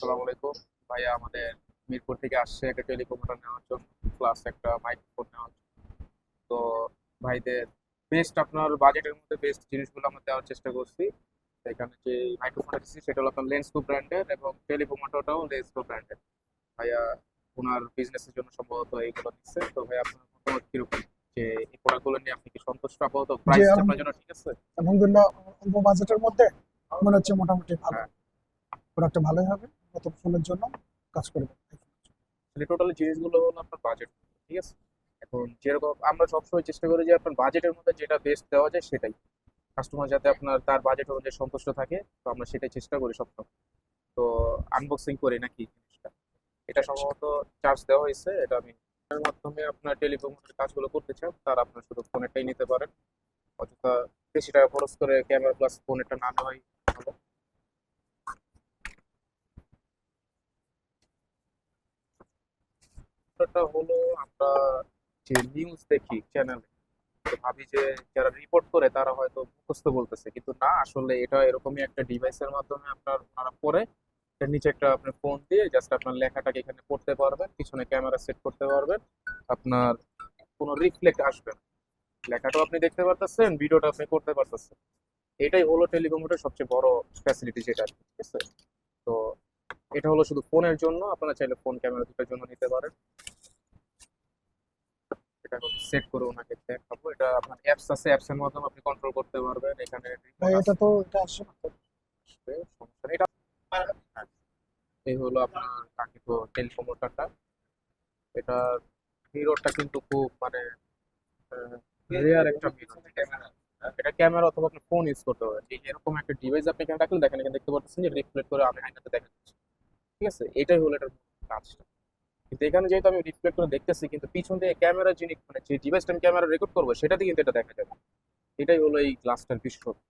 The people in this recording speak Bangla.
আসসালামু আলাইকুম। ভাইয়া আমাদের মিরপুর থেকে আসছে একটা টেলিকমিউটার নেওয়ার জন্য প্লাস একটা মাইক্রোফোন নেওয়ার জন্য। তো ভাইদের বেস্ট আপনার বাজেটের মধ্যে বেস্ট জিনিসগুলো আমরা দেওয়ার চেষ্টা করছি। এখানে যে মাইক্রোফোনটা দিচ্ছি সেটা হলো আপনার লেন্সকো ব্র্যান্ডের এবং টেলিকমিউটারটাও লেন্সকো ব্র্যান্ডের ভাইয়া ওনার বিজনেসের জন্য সম্ভবত এইগুলো দিচ্ছে তো ভাই আপনার মতামত কীরকম? যে এই প্রোডাক্টগুলো নিয়ে আপনি কি সন্তুষ্ট? আপাতত প্রাইস। আপনার জন্য ঠিক আছে? আলহামদুলিল্লাহ অল্প বাজেটের মধ্যে মনে হচ্ছে মোটামুটি ভালো। হ্যাঁ। প্রোডাক্টটা ভালোই হবে। নতুন ফোনের জন্য কাজ করবে আসলে টোটালি জিনিসগুলো হলো আপনার বাজেট ঠিক আছে? এখন যেরকম আমরা সবসময় চেষ্টা করি যে আপনার বাজেটের মধ্যে যেটা বেস্ট দেওয়া যায় সেটাই। কাস্টমার যাতে আপনার তার বাজেট অনুযায়ী সন্তুষ্ট থাকে, তো আমরা সেটাই চেষ্টা করি সবসময়। তো আনবক্সিং করি নাকি জিনিসটা? এটা সম্ভবত চার্জ দেওয়া হয়েছে, এটা আমি এর মাধ্যমে আপনার টেলিকমের কাজগুলো করতে চান তার আপনার শুধু ফোনেরটাই নিতে পারেন। অযথা বেশি টাকা খরচ করে ক্যামেরা প্লাস ফোনেরটা না নেওয়াই ব্যাপারটা হলো, আমরা যে নিউজ দেখি চ্যানেলে ভাবি যে যারা রিপোর্ট করে তারা হয়তো মুখস্থ বলতেছে। কিন্তু না, আসলে এটা এরকমই একটা ডিভাইসের মাধ্যমে আপনার ওনারা পড়ে। এর নিচে একটা আপনি ফোন দিয়ে জাস্ট আপনার লেখাটাকে এখানে পড়তে পারবেন, পিছনে ক্যামেরা সেট করতে পারবেন, আপনার কোনো রিফ্লেক্ট আসবে না। লেখাটাও আপনি দেখতে পারতেছেন ভিডিওটা আপনি করতে পারতেছেন। এটাই হলো টেলিকমিউটার সবচেয়ে বড় ফ্যাসিলিটি যেটা, ঠিক আছে? তো এটা হলো শুধু ফোনের জন্য আপনারা চাইলে ফোন ক্যামেরা দুটোর জন্য নিতে পারেন। এটা সেট করে ওনাকে দেখাবো। এটা আপনার অ্যাপস আছে অ্যাপস এর মাধ্যমে আপনি কন্ট্রোল করতে পারবেন। এখানে এটা তো এটা আসছে না। এটা। এই হলো আপনার কাঙ্ক্ষিত টেলিকমিউটারটা এটা মিররটা কিন্তু খুব মানে রেয়ার একটা মিরর এটা ক্যামেরা অথবা আপনি ফোন ইউজ করতে পারেন। এরকম একটা ডিভাইস আপনি এখানে রাখলে দেখেন এখানে দেখতে পাচ্ছেন যে রিফ্লেক্ট করে আমি আয়নাতে দেখা যাচ্ছে। ঠিক আছে? এটাই হলো এটার কাজটা। কিন্তু এখানে যেহেতু আমি রিফ্লেক্ট করে দেখতেছি, কিন্তু পিছন দিয়ে ক্যামেরা যিনি মানে যে ডিভাইসটা আমি ক্যামেরা রেকর্ড করব, সেটাতে কিন্তু এটা দেখা যাবে। এটাই হলো এই গ্লাসটার বিশেষত্ব